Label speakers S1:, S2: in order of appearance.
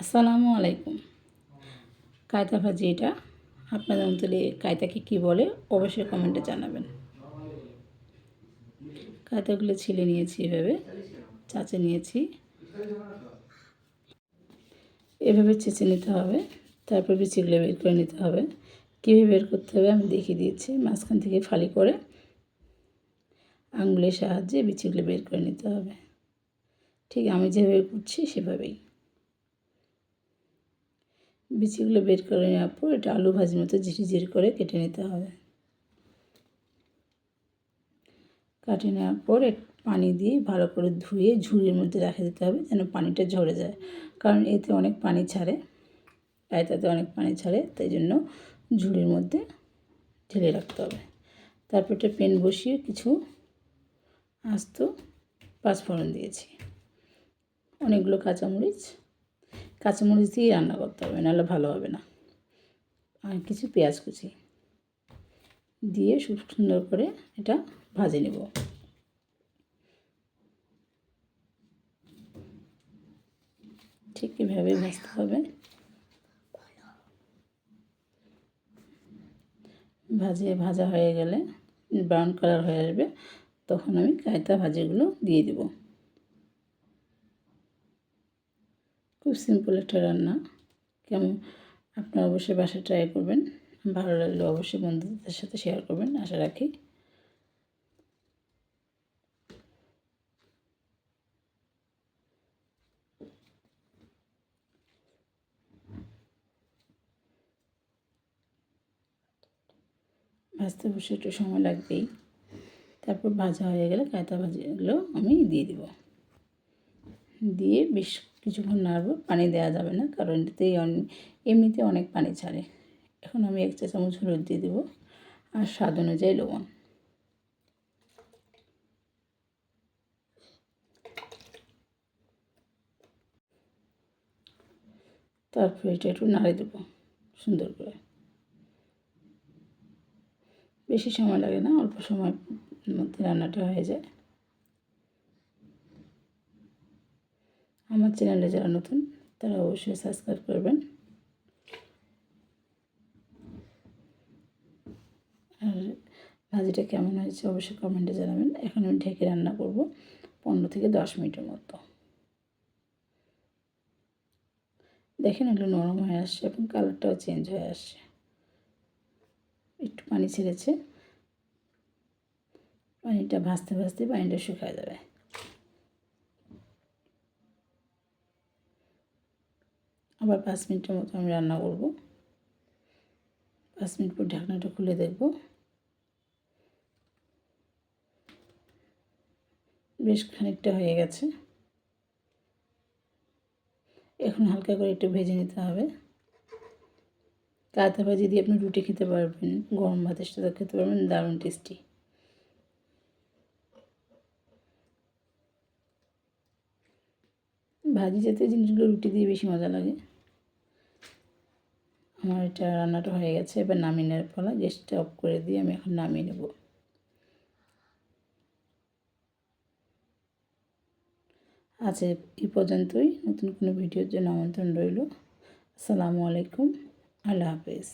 S1: আসসালামু আলাইকুম। কায়তা ভাজি এটা। আপনাদের অঞ্চলে কায়তাকে কী বলে অবশ্যই কমেন্টে জানাবেন। কায়তাগুলো ছিলে নিয়েছি এভাবে, চাচে নিয়েছি। এভাবে চেঁচে নিতে হবে, তারপর বিচিগুলো বের করে নিতে হবে। কীভাবে বের করতে হবে আমি দেখিয়ে দিয়েছি মাঝখান থেকে ফালি করে আঙুলের সাহায্যে বিচিগুলো বের করে নিতে হবে। ঠিক আমি যেভাবে করছি সেভাবেই। বিচিগুলো বের করে নেওয়ার পর এটা আলু ভাজির মতো ঝিরি ঝিরি করে কেটে নিতে হবে। কাটে নেওয়ার পর পানি দিয়ে ভালো করে ধুয়ে ঝুড়ির মধ্যে রেখে দিতে হবে যেন পানিটা ঝরে যায়। কারণ এতে অনেক পানি ছাড়ে রায়তাতে অনেক পানি ছাড়ে, তাই জন্য ঝুড়ির মধ্যে ঢেলে রাখতে হবে। তারপর একটা পেন বসিয়ে কিছু আস্ত পাঁচফোড়ন দিয়েছি। অনেকগুলো কাঁচামরিচ কাঁচামরিচ দিয়ে রান্না করতে হবে, নাহলে ভালো হবে না। আর কিছু পেঁয়াজ কুচি দিয়ে সুন্দর করে এটা ভাজে নেব। ঠিক এভাবে ভাজতে হবে। ভাজে, ভাজা হয়ে গেলে ব্রাউন কালার হয়ে আসবে, তখন আমি কায়তা ভাজিগুলো দিয়ে দেবো। খুব সিম্পল একটা রান্না। কেমন? আপনারা অবশ্যই বাসায় ট্রাই করবেন। ভালো লাগলে অবশ্যই বন্ধুদের সাথে শেয়ার করবেন, আশা রাখি। ভাজতে বসে একটু সময় লাগবেই। তারপর ভাজা হয়ে গেলে কায়তা ভাজিগুলো আমি দিয়ে দিব। দিয়ে বেশ কিছুক্ষণ নাড়ব পানি দেওয়া যাবে না, কারণ এটাতেই এমনিতে অনেক পানি ছাড়ে। এখন আমি এক চা চামচ হলুদ দিয়ে দেবো, আর স্বাদ অনুযায়ী লবণ। তারপর এটা একটু নাড়ে দেবো, সুন্দর করে। বেশি সময় লাগে না, অল্প সময়ের মধ্যে রান্নাটা হয়ে যায়। আমার চ্যানেলে যারা নতুন, তারা অবশ্যই সাবস্ক্রাইব করবেন। আর ভাজিটা কেমন হয়েছে অবশ্যই কমেন্টে জানাবেন। এখন আমি ঢেকে রান্না করব পনেরো থেকে দশ মিনিটের মতো। দেখেন এগুলো নরম হয়ে আসছে এবং কালারটাও চেঞ্জ হয়ে আসছে। একটু পানি ছেড়েছে। পানিটা ভাজতে ভাজতে পানিটা শুকায় যাবে। আবার পাঁচ মিনিটের মতো আমি রান্না করব। পাঁচ মিনিট পর ঢাকনাটা খুলে দেখব। বেশ খানিকটা হয়ে গেছে। এখন হালকা করে একটু ভেজে নিতে হবে। কাঁথা ভাজি দিয়ে আপনি রুটি খেতে পারবেন, গরম ভাতের সাথে খেতে পারবেন, দারুণ টেস্টি ভাজি জাতীয় জিনিসগুলো রুটি দিয়ে বেশি মজা লাগে। আমার এটা রান্নাটা হয়ে গেছে, এবার নামিয়ে নেওয়ার ফলা গ্যাসটা অফ করে দিয়ে আমি এখন নামিয়ে নেব। আছে এই পর্যন্তই, নতুন কোনো ভিডিওর জন্য আমন্ত্রণ রইল। আসসালামু আলাইকুম, আল্লাহ হাফেজ।